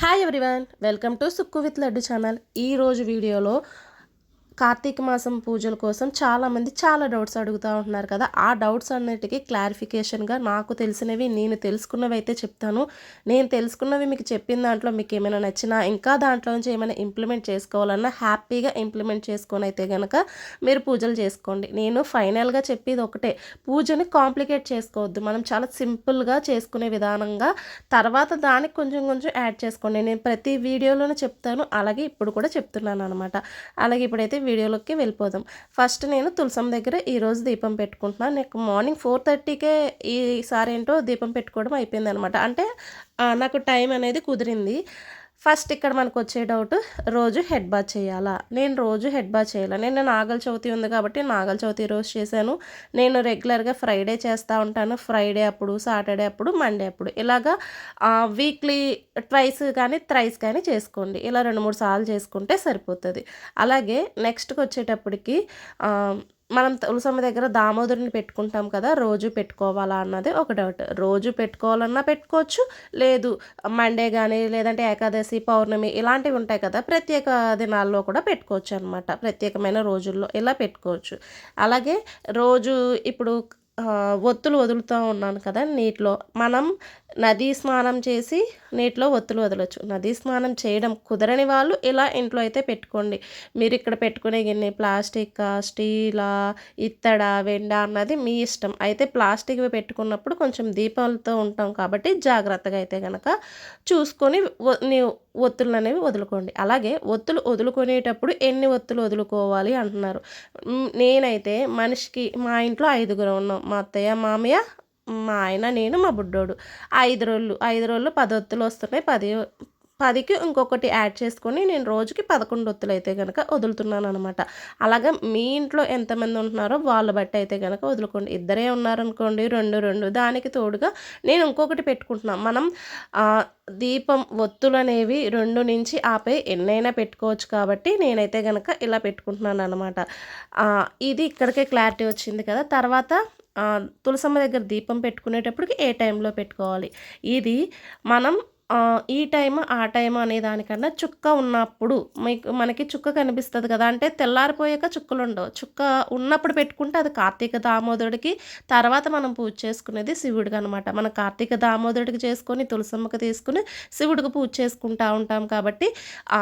Hi everyone welcome to Sukku with Laddu channel ఈరోజు వీడియోలో కార్తీక మాసం పూజల కోసం చాలామంది చాలా డౌట్స్ అడుగుతూ ఉంటున్నారు కదా. ఆ డౌట్స్ అన్నిటికీ క్లారిఫికేషన్గా నాకు తెలిసినవి నేను తెలుసుకున్నవి అయితే చెప్తాను. నేను తెలుసుకున్నవి మీకు చెప్పిన దాంట్లో మీకు ఏమైనా నచ్చినా ఇంకా దాంట్లో నుంచి ఏమైనా ఇంప్లిమెంట్ చేసుకోవాలన్నా హ్యాపీగా ఇంప్లిమెంట్ చేసుకొని అయితే కనుక మీరు పూజలు చేసుకోండి. నేను ఫైనల్గా చెప్పేది ఒకటే పూజని కాంప్లికేట్ చేసుకోవద్దు. మనం చాలా సింపుల్గా చేసుకునే విధానంగా తర్వాత దానికి కొంచెం కొంచెం యాడ్ చేసుకోండి. నేను ప్రతి వీడియోలోనే చెప్తాను. అలాగే ఇప్పుడు కూడా చెప్తున్నాను అనమాట అలాగే ఇప్పుడైతే వీడియోలోకి వెళ్ళిపోదాం. ఫస్ట్ నేను తులసం దగ్గర ఈరోజు దీపం పెట్టుకుంటున్నాను. నాకు మార్నింగ్ ఫోర్ థర్టీకే ఈసారి ఏంటో దీపం పెట్టుకోవడం అయిపోయింది అనమాట అంటే నాకు టైం అనేది కుదిరింది. ఫస్ట్ ఇక్కడ మనకు వచ్చే డౌట్ రోజు హెడ్ బాత్ చేయాలా? నేను రోజు హెడ్ బాత్ చేయాలా? నేను నాగల చవితి ఉంది కాబట్టి నాగల చవితి రోజు చేశాను. నేను రెగ్యులర్గా ఫ్రైడే చేస్తూ ఉంటాను. ఫ్రైడే అప్పుడు సాటర్డే అప్పుడు మండే అప్పుడు. ఇలాగా వీక్లీ ట్వైస్ కానీ థ్రైస్ కానీ చేసుకోండి. ఇలా రెండు మూడు సార్లు చేసుకుంటే సరిపోతుంది. అలాగే నెక్స్ట్కి వచ్చేటప్పటికి మనం తులసమ్మ దగ్గర దామోదరుని పెట్టుకుంటాం కదా రోజు పెట్టుకోవాలా అన్నది ఒక డౌట్ రోజు పెట్టుకోవాలన్నా పెట్టుకోవచ్చు లేదు మండే కానీ లేదంటే ఏకాదశి పౌర్ణమి ఇలాంటివి ఉంటాయి కదా ప్రత్యేక దినాల్లో కూడా పెట్టుకోవచ్చు అనమాట ప్రత్యేకమైన రోజుల్లో ఇలా పెట్టుకోవచ్చు. అలాగే రోజు ఇప్పుడు ఒత్తులు వదులుతూ ఉన్నాను కదా నీటిలో మనం నదీ స్నానం చేసి నీటిలో ఒత్తులు వదలొచ్చు. నదీ స్నానం చేయడం కుదరని వాళ్ళు ఇలా ఇంట్లో అయితే పెట్టుకోండి. మీరు ఇక్కడ పెట్టుకునే గిన్నె ప్లాస్టిక్ స్టీలా ఇత్తడ వెండ అన్నది మీ ఇష్టం. అయితే ప్లాస్టిక్ పెట్టుకున్నప్పుడు కొంచెం దీపాలతో ఉంటాం కాబట్టి జాగ్రత్తగా అయితే కనుక చూసుకొని ఒత్తులు అనేవి వదులుకోండి. అలాగే ఒత్తులు వదులుకునేటప్పుడు ఎన్ని ఒత్తులు వదులుకోవాలి అంటున్నారు. నేనైతే మనిషికి మా ఇంట్లో ఐదుగురు ఉన్నాం. మా అత్తయ్య మామయ్య మా ఆయన నేను మా బుడ్డోడు. ఐదు రోజులు ఐదు రోజులు పది ఒత్తులు వస్తున్నాయి. పది పదికి ఇంకొకటి యాడ్ చేసుకొని నేను రోజుకి పదకొండు ఒత్తులు అయితే కనుక వదులుతున్నాను అనమాట అలాగే మీ ఇంట్లో ఎంతమంది ఉంటున్నారో వాళ్ళు బట్టి అయితే కనుక వదులుకోండి. ఇద్దరే ఉన్నారనుకోండి రెండు రెండు. దానికి తోడుగా నేను ఇంకొకటి పెట్టుకుంటున్నాను మనం దీపం ఒత్తులు అనేవి రెండు నుంచి ఆపై ఎన్నైనా పెట్టుకోవచ్చు కాబట్టి నేనైతే కనుక ఇలా పెట్టుకుంటున్నాను అనమాట ఇది ఇక్కడికే క్లారిటీ వచ్చింది కదా. తర్వాత తులసమ్మ దగ్గర దీపం పెట్టుకునేటప్పటికి ఏ టైంలో పెట్టుకోవాలి? ఇది మనం ఈ టైం ఆ టైం అనే దానికన్నా చుక్క ఉన్నప్పుడు మీకు మనకి చుక్క కనిపిస్తుంది కదా అంటే తెల్లారిపోయాక చుక్కలు ఉండవు. చుక్క ఉన్నప్పుడు పెట్టుకుంటే అది కార్తీక దామోదరుడికి తర్వాత మనం పూజ చేసుకునేది శివుడికి అనమాట మనం కార్తీక దామోదరుడికి చేసుకొని తులసమ్మకి తీసుకుని శివుడికి పూజ చేసుకుంటా ఉంటాం కాబట్టి ఆ,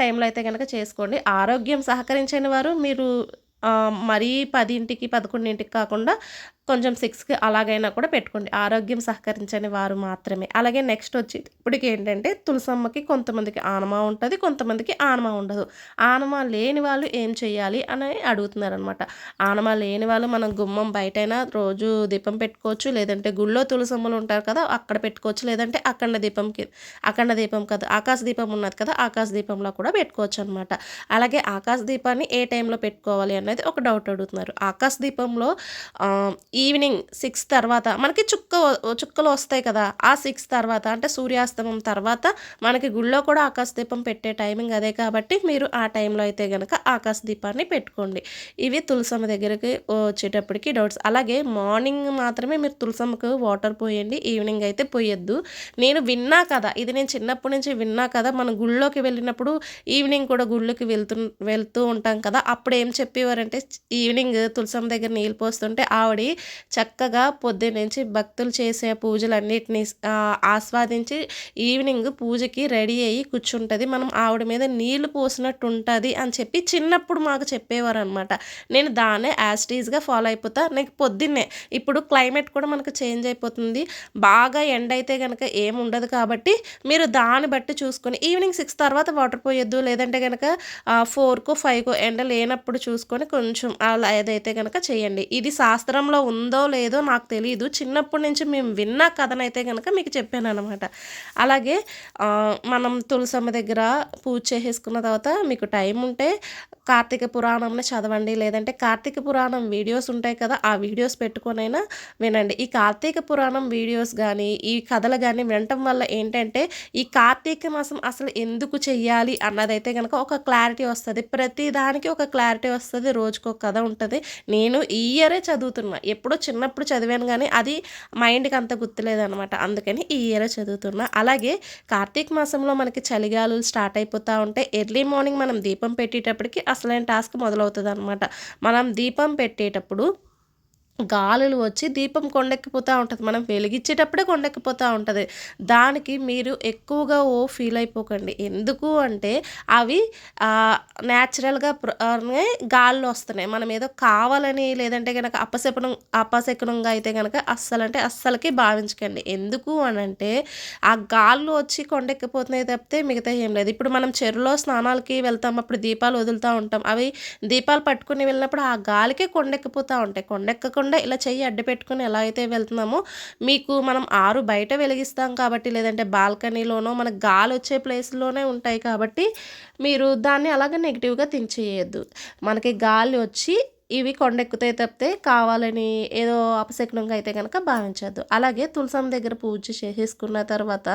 టైంలో అయితే కనుక చేసుకోండి. ఆరోగ్యం సహకరించని వారు మీరు మరీ పదింటికి పదకొండింటికి కాకుండా కొంచెం సిక్స్కి అలాగైనా కూడా పెట్టుకోండి. ఆరోగ్యం సహకరించని వారు మాత్రమే. అలాగే నెక్స్ట్ వచ్చి ఇప్పటికి ఏంటంటే తులసమ్మకి కొంతమందికి ఆనమా ఉంటుంది కొంతమందికి ఆనమా ఉండదు. ఆనమా లేని వాళ్ళు ఏం చేయాలి అని అడుగుతున్నారు అనమాట ఆనమా లేని వాళ్ళు మనం గుమ్మం బయటైనా రోజు దీపం పెట్టుకోవచ్చు లేదంటే గుళ్ళో తులసమ్మలు ఉంటారు కదా అక్కడ పెట్టుకోవచ్చు లేదంటే అఖండ దీపంకి అఖండ దీపం కదా ఆకాశ దీపం ఉన్నది కదా ఆకాశ దీపంలో కూడా పెట్టుకోవచ్చు అనమాట. అలాగే ఆకాశ దీపాన్ని ఏ టైంలో పెట్టుకోవాలి అనేది ఒక డౌట్ అడుగుతున్నారు. ఆకాశ దీపంలో ఈవినింగ్ సిక్స్ తర్వాత మనకి చుక్క చుక్కలు వస్తాయి కదా ఆ సిక్స్ తర్వాత అంటే సూర్యాస్తమం తర్వాత మనకి గుళ్ళో కూడా ఆకాశ దీపం పెట్టే టైమింగ్ అదే కాబట్టి మీరు ఆ టైంలో అయితే కనుక ఆకాశ దీపాన్ని పెట్టుకోండి. ఇవి తులసమ్మ దగ్గరికి వచ్చేటప్పటికి డౌట్స్. అలాగే మార్నింగ్ మాత్రమే మీరు తులసమ్మకు వాటర్ పోయండి ఈవినింగ్ అయితే పోయొద్దు. నేను విన్నా కదా ఇది నేను చిన్నప్పటి నుంచి విన్నా కదా మనం గుళ్ళోకి వెళ్ళినప్పుడు ఈవినింగ్ కూడా గుళ్ళకి వెళ్తూ వెళ్తూ ఉంటాం కదా అప్పుడు ఏం చెప్పేవారంటే ఈవినింగ్ తులసమ్మ దగ్గర నీళ్ళు పోస్తుంటే ఆవిడ చక్కగా పొద్దున్నుంచి భక్తులు చేసే పూజలన్నిటిని ఆస్వాదించి ఈవినింగ్ పూజకి రెడీ అయ్యి కూర్చుంటుంది. మనం ఆవిడ మీద నీళ్ళు పోసినట్టు ఉంటుంది అని చెప్పి చిన్నప్పుడు మాకు చెప్పేవారు అనమాట నేను దాన్నే యాస్టీజ్గా ఫాలో అయిపోతా. నాకు పొద్దున్నే ఇప్పుడు క్లైమేట్ కూడా మనకు చేంజ్ అయిపోతుంది. బాగా ఎండ అయితే కనుక ఏముండదు ఉండదు కాబట్టి మీరు దాన్ని బట్టి చూసుకొని ఈవినింగ్ సిక్స్ తర్వాత వాటర్ పోయొద్దు. లేదంటే కనుక ఫోర్కో ఫైవ్కో ఎండ లేనప్పుడు చూసుకొని కొంచెం అలా ఏదైతే కనుక చేయండి. ఇది శాస్త్రంలో ఉందో లేదో నాకు తెలియదు చిన్నప్పటి నుంచి మేము విన్న కథనైతే కనుక మీకు చెప్పాను అనమాట అలాగే మనం తులసమ్మ దగ్గర పూజ చేసేసుకున్న తర్వాత మీకు టైం ఉంటే కార్తీక పురాణంని చదవండి. లేదంటే కార్తీక పురాణం వీడియోస్ ఉంటాయి కదా ఆ వీడియోస్ పెట్టుకొనైనా వినండి. ఈ కార్తీక పురాణం వీడియోస్ కానీ ఈ కథలు కానీ వినటం వల్ల ఏంటంటే ఈ కార్తీక మాసం అసలు ఎందుకు చెయ్యాలి అన్నదైతే కనుక ఒక క్లారిటీ వస్తుంది. ప్రతి దానికి ఒక క్లారిటీ వస్తుంది. రోజుకు ఒక కథ ఉంటుంది. నేను ఈ ఇయరే చదువుతున్నా. ఎప్పుడో చిన్నప్పుడు చదివాను కానీ అది మైండ్కి అంత గుర్తులేదనమాట అందుకని ఈ ఇయర్ చదువుతున్నా. అలాగే కార్తీక మాసంలో మనకి చలిగాలు స్టార్ట్ అయిపోతూ ఉంటాయి ఎర్లీ మార్నింగ్ మనం దీపం పెట్టేటప్పటికి అసలైన టాస్క్ మొదలవుతుంది అనమాట మనం దీపం పెట్టేటప్పుడు గాలులు వచ్చి దీపం కొండెక్కిపోతూ ఉంటుంది. మనం వెలిగించేటప్పుడే కొండెక్కిపోతూ ఉంటుంది. దానికి మీరు ఎక్కువగా ఓ ఫీల్ అయిపోకండి. ఎందుకు అంటే అవి న్యాచురల్గా గాల్లో వస్తున్నాయి. మనం ఏదో కావాలని లేదంటే కనుక అపశకునం అపశకునంగా అయితే కనుక అస్సలు అంటే అస్సలకి భావించకండి. ఎందుకు అని అంటే ఆ గాల్లో వచ్చి కొండెక్కిపోతున్నాయి తప్పితే మిగతా ఏం లేదు. ఇప్పుడు మనం చెరువులో స్నానాలకి వెళ్తాం అప్పుడు దీపాలు వదులుతూ ఉంటాం. అవి దీపాలు పట్టుకుని వెళ్ళినప్పుడు ఆ గాలికే కొండెక్కిపోతూ ఉంటాయి. కొండెక్కకుండా కాకుండా ఇలా చెయ్యి అడ్డు పెట్టుకుని ఎలా అయితే వెళ్తున్నామో మీకు మనం ఆరు బయట వెలిగిస్తాం కాబట్టి లేదంటే బాల్కనీలోనో మనకు గాలి వచ్చే ప్లేస్లోనే ఉంటాయి కాబట్టి మీరు దాన్ని అలాగే నెగిటివ్గా థింక్ చేయొద్దు. మనకి గాలి వచ్చి ఇవి కొండెక్కుతాయి తప్పితే కావాలని ఏదో అపశకునంగా అయితే కనుక భావించద్దు. అలాగే తులసం దగ్గర పూజ చేసేసుకున్న తర్వాత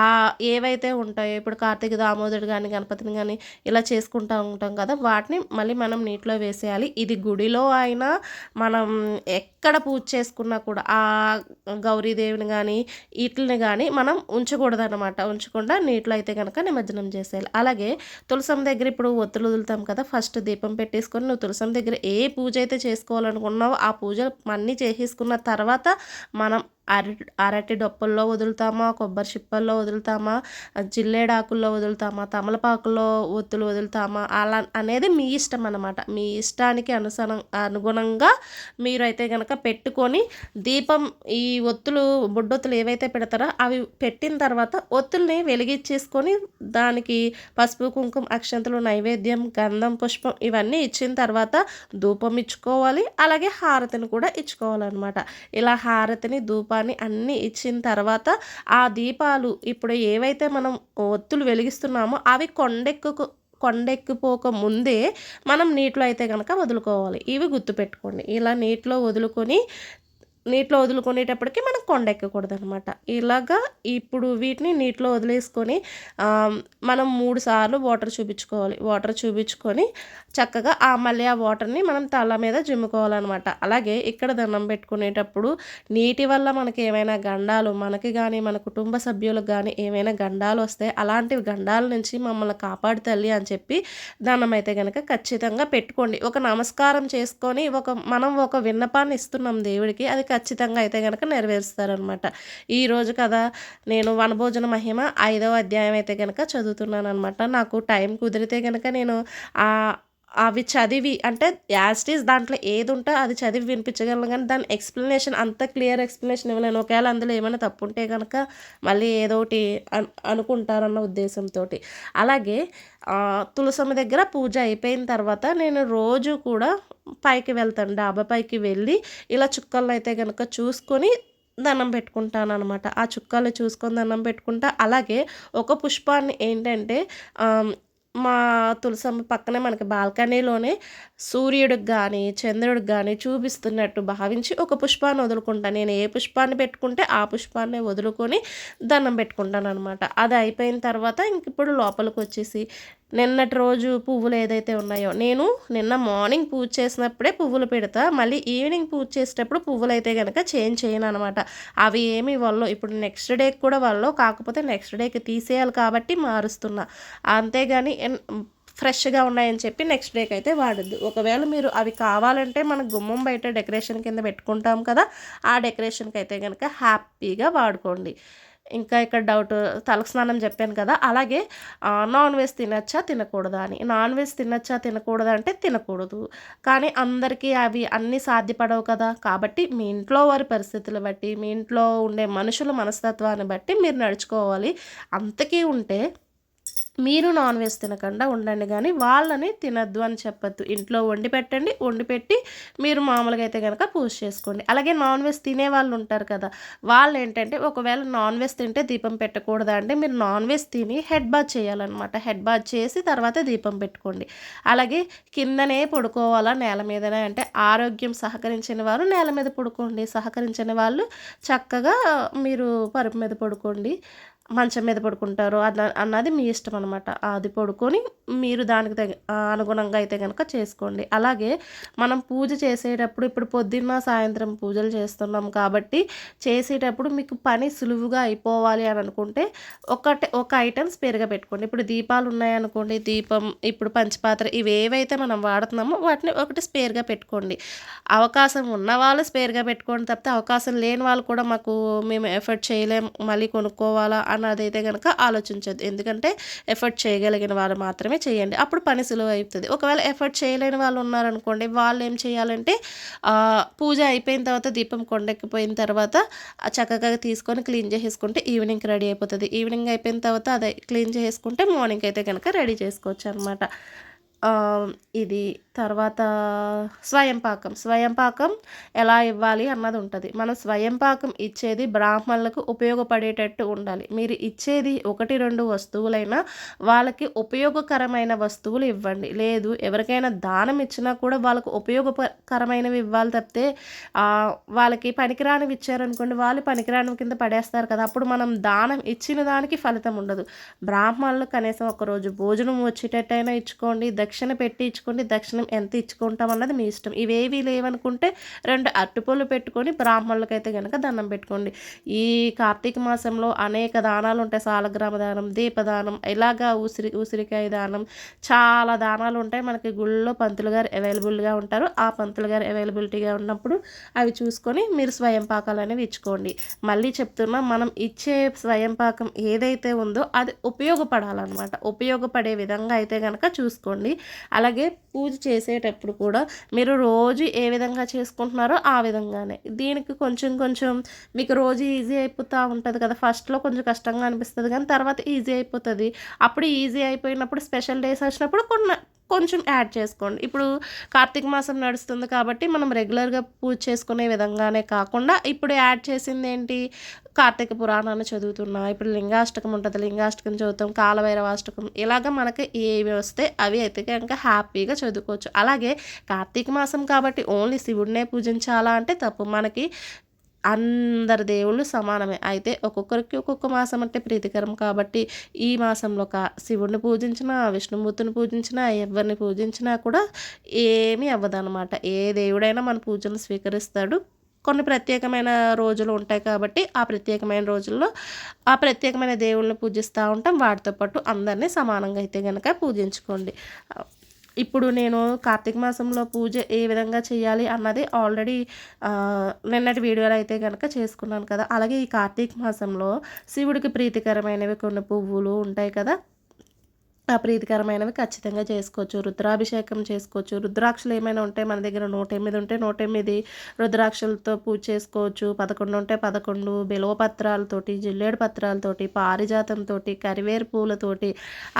ఆ ఏవైతే ఉంటాయో ఇప్పుడు కార్తీక దామోదరుడు కానీ గణపతిని కానీ ఇలా చేసుకుంటూ ఉంటాం కదా వాటిని మళ్ళీ మనం నీటిలో వేసేయాలి. ఇది గుడిలో అయినా మనం ఎక్కడ పూజ చేసుకున్నా కూడా ఆ గౌరీదేవిని కానీ వీటిని కానీ మనం ఉంచకూడదు అనమాట ఉంచకుండా నీటిలో అయితే కనుక నిమజ్జనం చేసేయాలి. అలాగే తులసం దగ్గర ఇప్పుడు ఒత్తులు వదులుతాం కదా ఫస్ట్ దీపం పెట్టేసుకొని నువ్వు తులసం దగ్గర ఏ పూజ అయితే చేసుకోవాలనుకున్నావో ఆ పూజ అన్నీ చేసేసుకున్న తర్వాత మనం అరటి అరటి డొప్పల్లో వదులుతామా కొబ్బరి చిప్పల్లో వదులుతామా జిల్లేడాకుల్లో వదులుతామా తమలపాకుల్లో ఒత్తులు వదులుతామా అలా అనేది మీ ఇష్టం అనమాట మీ ఇష్టానికి అనుసరం అనుగుణంగా మీరైతే కనుక పెట్టుకొని దీపం ఈ ఒత్తులు బుడ్డొత్తులు ఏవైతే పెడతారో అవి పెట్టిన తర్వాత ఒత్తుల్ని వెలిగించేసుకొని దానికి పసుపు కుంకుమ అక్షంతలు నైవేద్యం గంధం పుష్పం ఇవన్నీ ఇచ్చిన తర్వాత ధూపం ఇచ్చుకోవాలి. అలాగే హారతిని కూడా ఇచ్చుకోవాలన్నమాట. ఇలా హారతిని ధూప అని అన్నీ ఇచ్చిన తర్వాత ఆ దీపాలు ఇప్పుడు ఏవైతే మనం ఒత్తులు వెలిగిస్తున్నామో అవి కొండెక్కుకు కొండెక్కిపోక ముందే మనం నీటిలో అయితే కనుక వదులుకోవాలి. ఇవి గుర్తుపెట్టుకోండి. ఇలా నీటిలో వదులుకొని నీటిలో వదులుకునేటప్పటికి మనం కొండ ఎక్కకూడదు అనమాట ఇలాగా ఇప్పుడు వీటిని నీటిలో వదిలేసుకొని మనం మూడు సార్లు వాటర్ చూపించుకోవాలి. వాటర్ చూపించుకొని చక్కగా ఆ మళ్ళీ ఆ వాటర్ని మనం తల మీద జిమ్ముకోవాలన్నమాట అలాగే ఇక్కడ దండం పెట్టుకునేటప్పుడు నీటి వల్ల మనకి ఏమైనా గండాలు మనకి కానీ మన కుటుంబ సభ్యులకు కానీ ఏమైనా గండాలు వస్తే అలాంటి గండాల నుంచి మమ్మల్ని కాపాడు తల్లి అని చెప్పి దండం అయితే కనుక ఖచ్చితంగా పెట్టుకోండి. ఒక నమస్కారం చేసుకొని ఒక మనం ఒక విన్నపాన్ని ఇస్తున్నాం దేవుడికి అది ఖచ్చితంగా అయితే కనుక నెరవేరుస్తారనమాట ఈరోజు కదా నేను వనభోజన మహిమ ఐదవ అధ్యాయం అయితే కనుక చదువుతున్నాను అనమాట నాకు టైం కుదిరితే కనుక నేను అవి చదివి అంటే యాస్టీస్ దాంట్లో ఏది ఉంటే అది చదివి వినిపించగలను. కానీ దాని ఎక్స్ప్లెనేషన్ అంత క్లియర్ ఎక్స్ప్లెనేషన్ ఇవ్వలేను ఒకవేళ అందులో ఏమైనా తప్పు ఉంటే కనుక మళ్ళీ ఏదో ఒకటి అనుకుంటారన్న ఉద్దేశంతో అలాగే తులసమ్మ దగ్గర పూజ అయిపోయిన తర్వాత నేను రోజు కూడా పైకి వెళ్తాను డాబా పైకి వెళ్ళి ఇలా చుక్కలను అయితే కనుక చూసుకొని దండం పెట్టుకుంటాను అనమాట ఆ చుక్కలు చూసుకొని దండం పెట్టుకుంటా అలాగే ఒక పుష్పాన్ని ఏంటంటే మా తులసమ్మ పక్కనే మనకి బాల్కనీలోనే సూర్యుడికి కానీ చంద్రుడికి కానీ చూపిస్తున్నట్టు భావించి ఒక పుష్పాన్ని వదులుకుంటాను నేను ఏ పుష్పాన్ని పెట్టుకుంటే ఆ పుష్పాన్ని వదులుకొని దండం పెట్టుకుంటాను అనమాట అది అయిపోయిన తర్వాత ఇంక ఇప్పుడు లోపలికి వచ్చేసి నిన్నటి రోజు పువ్వులు ఏదైతే ఉన్నాయో నేను నిన్న మార్నింగ్ పూజ చేసినప్పుడే పువ్వులు పెడతా మళ్ళీ ఈవినింగ్ పూజ చేసేటప్పుడు పువ్వులు అయితే కనుక చేంజ్ చేయను అనమాట అవి ఏమి వాళ్ళు ఇప్పుడు నెక్స్ట్ డేకి కూడా వాళ్ళు కాకపోతే నెక్స్ట్ డేకి తీసేయాలి కాబట్టి మారుస్తున్నా. అంతేగాని ఫ్రెష్గా ఉన్నాయని చెప్పి నెక్స్ట్ డేకి అయితే వాడద్దు. ఒకవేళ మీరు అవి కావాలంటే మన గుమ్మం బయట డెకరేషన్ కింద పెట్టుకుంటాం కదా ఆ డెకరేషన్కి అయితే కనుక హ్యాపీగా వాడుకోండి. ఇంకా ఇక్కడ డౌట్ తలకు స్నానం చెప్పాను కదా అలాగే నాన్ వెజ్ తినచ్చా తినకూడదా అని. నాన్ వెజ్ తినచ్చా తినకూడదా అంటే తినకూడదు. కానీ అందరికీ అవి అన్నీ సాధ్యపడవు కదా. కాబట్టి మీ ఇంట్లో వారి పరిస్థితులు బట్టి మీ ఇంట్లో ఉండే మనుషుల మనస్తత్వాన్ని బట్టి మీరు నడుచుకోవాలి. అంతకీ ఉంటే మీరు నాన్ వెజ్ తినకుండా ఉండండి కానీ వాళ్ళని తినద్దు అని చెప్పద్దు. ఇంట్లో వండి పెట్టండి వండి పెట్టి మీరు మామూలుగా అయితే కనుక పూజ చేసుకోండి. అలాగే నాన్ వెజ్ తినే వాళ్ళు ఉంటారు కదా వాళ్ళు ఏంటంటే ఒకవేళ నాన్ వెజ్ తింటే దీపం పెట్టకూడదా అంటే మీరు నాన్ వెజ్ తిని హెడ్ బాత్ చేయాలన్నమాట. హెడ్ బాత్ చేసి తర్వాత దీపం పెట్టుకోండి. అలాగే కిందనే పడుకోవాలా నేల మీదనే అంటే ఆరోగ్యం సహకరించిన వారు నేల మీద పడుకోండి. సహకరించిన వాళ్ళు చక్కగా మీరు పరుపు మీద పడుకోండి. మంచం మీద పడుకుంటారో అన్న అన్నది మీ ఇష్టం అనమాట అది పడుకొని మీరు దానికి తగ అనుగుణంగా అయితే కనుక చేసుకోండి. అలాగే మనం పూజ చేసేటప్పుడు ఇప్పుడు పొద్దున్న సాయంత్రం పూజలు చేస్తున్నాం కాబట్టి చేసేటప్పుడు మీకు పని సులువుగా అయిపోవాలి అని అనుకుంటే ఒకటి ఒక ఐటమ్స్ పేరుగా పెట్టుకోండి ఇప్పుడు దీపాలు ఉన్నాయనుకోండి దీపం ఇప్పుడు పంచపాత్ర ఇవి ఏవైతే మనం వాడుతున్నామో వాటిని ఒకటి స్పేర్గా పెట్టుకోండి. అవకాశం ఉన్న వాళ్ళు స్పేర్గా పెట్టుకోండి తప్పితే అవకాశం లేని వాళ్ళు కూడా మాకు మేము ఎఫర్ట్ చేయలేం మళ్ళీ కొనుక్కోవాలా అన్నదైతే కనుక ఆలోచించద్దు. ఎందుకంటే ఎఫర్ట్ చేయగలిగిన వాళ్ళు మాత్రమే చేయండి. అప్పుడు పని సులువు అవుతుంది ఒకవేళ ఎఫర్ట్ చేయలేని వాళ్ళు ఉన్నారనుకోండి వాళ్ళు ఏం చేయాలంటే పూజ అయిపోయిన తర్వాత దీపం కొండెక్కిపోయిన తర్వాత చక్కగా తీసుకొని క్లీన్ చేసేసుకుంటే ఈవినింగ్కి రెడీ అయిపోతుంది. ఈవినింగ్ అయిపోయిన తర్వాత అదే క్లీన్ చేసుకుంటే మార్నింగ్ అయితే కనుక రెడీ చేసుకోవచ్చు అనమాట ఇది తర్వాత స్వయం పాకం. స్వయం పాకం ఎలా ఇవ్వాలి అన్నది ఉంటుంది. మనం స్వయం పాకం ఇచ్చేది బ్రాహ్మణులకు ఉపయోగపడేటట్టు ఉండాలి. మీరు ఇచ్చేది ఒకటి రెండు వస్తువులైనా వాళ్ళకి ఉపయోగకరమైన వస్తువులు ఇవ్వండి. లేదు ఎవరికైనా దానం ఇచ్చినా కూడా వాళ్ళకు ఉపయోగకరమైనవి ఇవ్వాలి తప్పితే వాళ్ళకి పనికిరానివి ఇచ్చారనుకోండి వాళ్ళు పనికిరాని కింద పడేస్తారు కదా. అప్పుడు మనం దానం ఇచ్చిన దానికి ఫలితం ఉండదు. బ్రాహ్మణులు కనీసం ఒకరోజు భోజనం వచ్చేటట్టయినా ఇచ్చుకోండి దక్షిణ పెట్టి ఇచ్చుకోండి దక్షిణం ఎంత ఇచ్చుకుంటాం అన్నది మీ ఇష్టం. ఇవేవి లేవనుకుంటే రెండు అట్టుపొలు పెట్టుకొని బ్రాహ్మణులకైతే కనుక దండం పెట్టుకోండి. ఈ కార్తీక మాసంలో అనేక దానాలు ఉంటాయి. సాలగ్రామ దానం దీపదానం ఇలాగా ఉసిరి ఉసిరికాయ దానం చాలా దానాలు ఉంటాయి. మనకి గుళ్ళో పంతులు గారు అవైలబుల్గా ఉంటారు. ఆ పంతులు గారు అవైలబిలిటీగా ఉన్నప్పుడు అవి చూసుకొని మీరు స్వయం పాకాలు అనేవి ఇచ్చుకోండి. మళ్ళీ చెప్తున్నా మనం ఇచ్చే స్వయం పాకం ఏదైతే ఉందో అది ఉపయోగపడాలన్నమాట. ఉపయోగపడే విధంగా అయితే కనుక చూసుకోండి. అలాగే పూజ చేసేటప్పుడు కూడా మీరు రోజు ఏ విధంగా చేసుకుంటున్నారో ఆ విధంగానే. దీనికి కొంచెం కొంచెం మీకు రోజు ఈజీ అయిపోతూ ఉంటుంది కదా. ఫస్ట్లో కొంచెం కష్టంగా అనిపిస్తుంది కానీ తర్వాత ఈజీ అయిపోతుంది. అప్పుడు ఈజీ అయిపోయినప్పుడు స్పెషల్ డేస్ వచ్చినప్పుడు కొన్ని కొంచెం యాడ్ చేసుకోండి. ఇప్పుడు కార్తీక మాసం నడుస్తుంది కాబట్టి మనం రెగ్యులర్గా పూజ చేసుకునే విధంగానే కాకుండా ఇప్పుడు యాడ్ చేసింది ఏంటి కార్తీక పురాణాన్ని చదువుతున్నా ఇప్పుడు లింగాష్టకం ఉంటుంది లింగాష్టకం చదువుతాం కాలభైరవాష్టకం ఇలాగ మనకి ఏవి వస్తే అవి అయితే కనుక హ్యాపీగా చదువుకోవచ్చు. అలాగే కార్తీక మాసం కాబట్టి ఓన్లీ శివుడినే పూజించాలా అంటే తప్పు. మనకి అందరి దేవుళ్ళు సమానమే. అయితే ఒక్కొక్కరికి ఒక్కొక్క మాసం అంటే ప్రీతికరం కాబట్టి ఈ మాసంలో కా శివుడిని పూజించినా విష్ణుమూర్తిని పూజించినా ఎవరిని పూజించినా కూడా ఏమీ అవ్వదనమాట ఏ దేవుడైనా మన పూజలు స్వీకరిస్తాడు. కొన్ని ప్రత్యేకమైన రోజులు ఉంటాయి కాబట్టి ఆ ప్రత్యేకమైన రోజుల్లో ఆ ప్రత్యేకమైన దేవుళ్ళని పూజిస్తూ ఉంటాం. వాటితో పాటు అందరినీ సమానంగా అయితే కనుక పూజించుకోండి. ఇప్పుడు నేను కార్తీక మాసంలో పూజ ఏ విధంగా చేయాలి అన్నది ఆల్రెడీ నిన్నటి వీడియోలో అయితే కనుక చేసుకున్నాను కదా. అలాగే ఈ కార్తీక మాసంలో శివుడికి ప్రీతికరమైనవి కొన్ని పువ్వులు ఉంటాయి కదా. ప్రీతికరమైనవి ఖచ్చితంగా చేసుకోవచ్చు. రుద్రాభిషేకం చేసుకోవచ్చు. రుద్రాక్షలు ఏమైనా ఉంటే మన దగ్గర నూట ఎనిమిది ఉంటే నూట ఎనిమిది రుద్రాక్షలతో పూజ చేసుకోవచ్చు. పదకొండు ఉంటే పదకొండు బిలవ పత్రాలతోటి జిల్లేడు పత్రాలతోటి పారిజాతంతో కరివేరు పువ్వులతోటి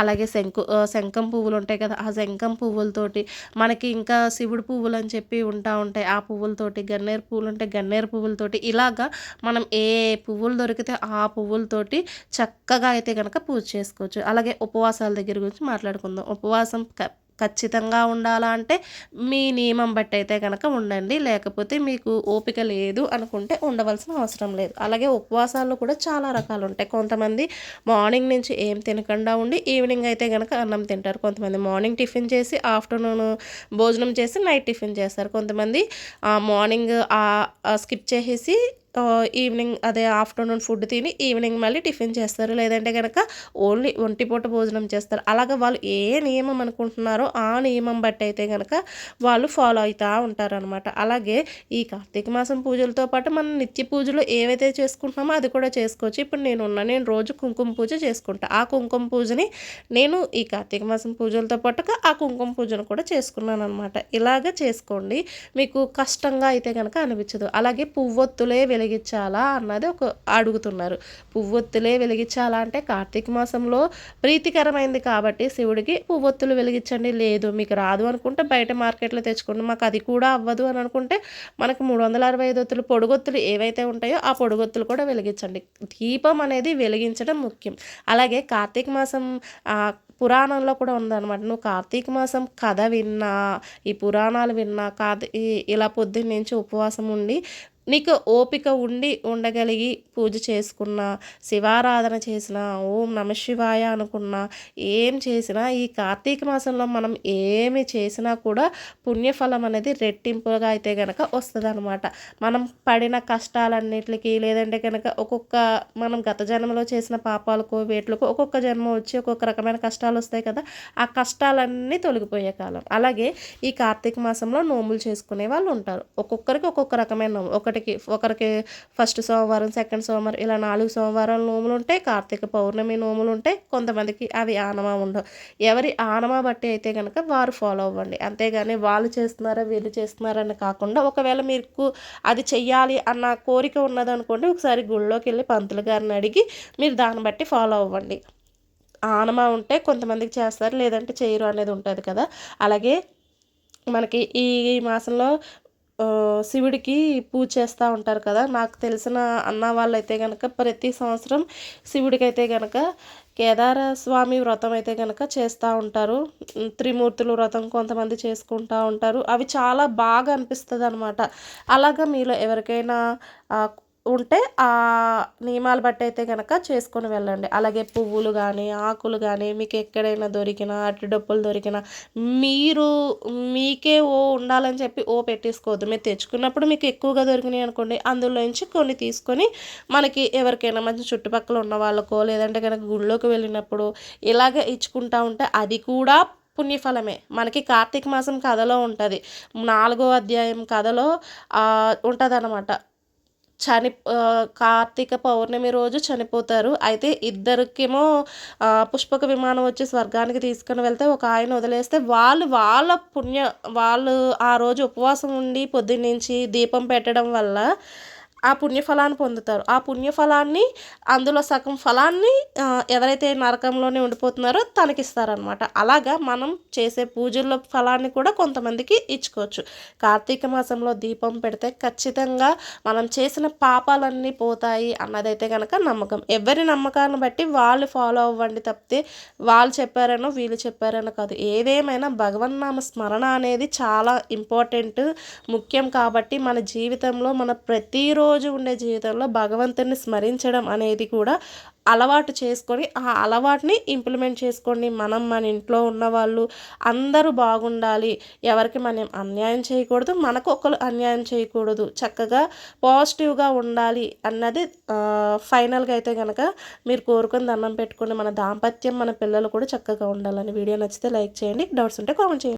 అలాగే శంకు శంఖం పువ్వులు ఉంటాయి కదా ఆ శంఖం పువ్వులతోటి మనకి ఇంకా శివుడు పువ్వులు అని చెప్పి ఉంటా ఉంటాయి. ఆ పువ్వులతోటి గన్నేరు పువ్వులు ఉంటే గన్నేరు పువ్వులతోటి ఇలాగా మనం ఏ పువ్వులు దొరికితే ఆ పువ్వులతోటి చక్కగా అయితే కనుక పూజ చేసుకోవచ్చు. అలాగే ఉపవాసాల దగ్గర గురించి మాట్లాడుకుందాం. ఉపవాసం ఖచ్చితంగా ఉండాలా అంటే మీ నియమం బట్టి అయితే కనుక ఉండండి. లేకపోతే మీకు ఓపిక లేదు అనుకుంటే ఉండవలసిన అవసరం లేదు. అలాగే ఉపవాసాల్లో కూడా చాలా రకాలు ఉంటాయి. కొంతమంది మార్నింగ్ నుంచి ఏం తినకుండా ఉండి ఈవినింగ్ అయితే కనుక అన్నం తింటారు. కొంతమంది మార్నింగ్ టిఫిన్ చేసి ఆఫ్టర్నూన్ భోజనం చేసి నైట్ టిఫిన్ చేస్తారు. కొంతమంది మార్నింగ్ స్కిప్ చేసేసి ఈవినింగ్ అదే ఆఫ్టర్నూన్ ఫుడ్ తిని ఈవినింగ్ మళ్ళీ టిఫిన్ చేస్తారు. లేదంటే కనుక ఓన్లీ ఒంటిపూట భోజనం చేస్తారు. అలాగే వాళ్ళు ఏ నియమం అనుకుంటున్నారో ఆ నియమం బట్టి అయితే కనుక వాళ్ళు ఫాలో అవుతూ ఉంటారనమాట అలాగే ఈ కార్తీక మాసం పూజలతో పాటు మనం నిత్య పూజలు ఏవైతే చేసుకుంటున్నామో అది కూడా చేసుకోవచ్చు. ఇప్పుడు నేను ఉన్నా నేను రోజు కుంకుమ పూజ చేసుకుంటా. ఆ కుంకుమ పూజని నేను ఈ కార్తీక మాసం పూజలతో పాటుగా ఆ కుంకుమ పూజను కూడా చేసుకున్నాను అనమాట ఇలాగ చేసుకోండి. మీకు కష్టంగా అయితే కనుక అనిపించదు. అలాగే పువ్వొత్తులే వెలిగి వెలిగించాలా అన్నది ఒక అడుగుతున్నారు. పువ్వొత్తులే వెలిగించాలా అంటే కార్తీక మాసంలో ప్రీతికరమైంది కాబట్టి శివుడికి పువ్వొత్తులు వెలిగించండి. లేదు మీకు రాదు అనుకుంటే బయట మార్కెట్లో తెచ్చుకోండి. మాకు అది కూడా అవ్వదు అని అనుకుంటే మనకు మూడు వందల అరవై ఐదు ఒత్తులు పొడుగొత్తులు ఏవైతే ఉంటాయో ఆ పొడుగొత్తులు కూడా వెలిగించండి. దీపం అనేది వెలిగించడం ముఖ్యం. అలాగే కార్తీక మాసం పురాణంలో కూడా ఉందన్నమాట. నువ్వు కార్తీక మాసం కథ విన్నా ఈ పురాణాలు విన్నా కాదు ఇలా పొద్దున్న నుంచి ఉపవాసం ఉండి నీకు ఓపిక ఉండి ఉండగలిగి పూజ చేసుకున్న శివారాధన చేసినా ఓం నమ శివాయ అనుకున్న ఏం చేసినా ఈ కార్తీక మాసంలో మనం ఏమి చేసినా కూడా పుణ్యఫలం అనేది రెట్టింపుగా అయితే కనుక వస్తుంది అనమాట మనం పడిన కష్టాలన్నిటికీ లేదంటే కనుక ఒక్కొక్క మనం గత జన్మలో చేసిన పాపాలకు వేట్లకు ఒక్కొక్క జన్మ వచ్చి ఒక్కొక్క రకమైన కష్టాలు వస్తాయి కదా ఆ కష్టాలన్నీ తొలగిపోయే కాలం. అలాగే ఈ కార్తీక మాసంలో నోములు చేసుకునే వాళ్ళు ఉంటారు. ఒక్కొక్కరికి ఒక్కొక్క రకమైన నోము. ఒకటి ఒకటికి ఒకరికి ఫస్ట్ సోమవారం సెకండ్ సోమవారం ఇలా నాలుగు సోమవారాలు నోములు ఉంటాయి కార్తీక పౌర్ణమి నోములు ఉంటాయి కొంతమందికి అవి ఆనమా ఉండవు. ఎవరి ఆనమా బట్టి అయితే కనుక వారు ఫాలో అవ్వండి. అంతేగాని వాళ్ళు చేస్తున్నారా వీళ్ళు చేస్తున్నారని కాకుండా ఒకవేళ మీకు అది చెయ్యాలి అన్న కోరిక ఉన్నదనుకోండి ఒకసారి గుళ్ళోకి వెళ్ళి పంతులు గారిని అడిగి మీరు దాన్ని బట్టి ఫాలో అవ్వండి. ఆనమా ఉంటే కొంతమందికి చేస్తారు లేదంటే చేయరు అనేది ఉంటుంది కదా. అలాగే మనకి ఈ మాసంలో శివుడికి పూజ చేస్తూ ఉంటారు కదా. నాకు తెలిసిన అన్న వాళ్ళైతే కనుక ప్రతి సంవత్సరం శివుడికి అయితే కనుక కేదార స్వామి వ్రతం అయితే కనుక చేస్తూ ఉంటారు. త్రిమూర్తులు వ్రతం కొంతమంది చేసుకుంటూ ఉంటారు. అవి చాలా బాగా అనిపిస్తుంది అనమాట అలాగా మీలో ఎవరికైనా ఉంటే ఆ నియమాలు బట్టి అయితే కనుక చేసుకొని వెళ్ళండి. అలాగే పువ్వులు కానీ ఆకులు కానీ మీకు ఎక్కడైనా దొరికినా అటు డప్పులు దొరికినా మీరు మీకే ఓ ఉండాలని చెప్పి ఓ పెట్టేసుకోవద్దు. మీరు తెచ్చుకున్నప్పుడు మీకు ఎక్కువగా దొరికినాయి అనుకోండి అందులో నుంచి కొన్ని తీసుకొని మనకి ఎవరికైనా మంచి చుట్టుపక్కల ఉన్న వాళ్ళకో లేదంటే కనుక గుళ్ళోకి వెళ్ళినప్పుడు ఇలాగే ఇచ్చుకుంటా ఉంటే అది కూడా పుణ్యఫలమే. మనకి కార్తీక మాసం కథలో ఉంటుంది. నాలుగో అధ్యాయం కథలో ఉంటుందనమాట చని కార్తీక పౌర్ణమి రోజు చనిపోతారు. అయితే ఇద్దరికేమో పుష్పక విమానం వచ్చి స్వర్గానికి తీసుకుని వెళ్తే ఒక ఆయన వదిలేస్తే వాళ్ళు వాళ్ళ పుణ్య వాళ్ళు ఆ రోజు ఉపవాసం ఉండి పొద్దున్నుంచి దీపం పెట్టడం వల్ల ఆ పుణ్యఫలాన్ని పొందుతారు. ఆ పుణ్యఫలాన్ని అందులో సగం ఫలాన్ని ఎవరైతే నరకంలోనే ఉండిపోతున్నారో తనకిస్తారనమాట అలాగా మనం చేసే పూజల్లో ఫలాన్ని కూడా కొంతమందికి ఇచ్చుకోవచ్చు. కార్తీక మాసంలో దీపం పెడితే ఖచ్చితంగా మనం చేసిన పాపాలన్నీ పోతాయి అన్నదైతే కనుక నమ్మకం. ఎవరి నమ్మకాన్ని బట్టి వాళ్ళు ఫాలో అవ్వండి తప్పితే వాళ్ళు చెప్పారనో వీళ్ళు చెప్పారనో కాదు. ఏదేమైనా భగవన్నామ స్మరణ అనేది చాలా ఇంపార్టెంట్ ముఖ్యం కాబట్టి మన జీవితంలో మన ప్రతిరోజు రోజు ఉండే జీవితంలో భగవంతుని స్మరించడం అనేది కూడా అలవాటు చేసుకొని ఆ అలవాటుని ఇంప్లిమెంట్ చేసుకోండి. మనం మన ఇంట్లో ఉన్న వాళ్ళు అందరూ బాగుండాలి. ఎవరికి మనం అన్యాయం చేయకూడదు మనకు ఒకరు అన్యాయం చేయకూడదు. చక్కగా పాజిటివ్గా ఉండాలి అన్నది ఫైనల్గా అయితే కనుక మీరు కోరుకొని దండం పెట్టుకుని మన దాంపత్యం మన పిల్లలు కూడా చక్కగా ఉండాలని. వీడియో నచ్చితే లైక్ చేయండి డౌట్స్ ఉంటే కామెంట్ చేయండి.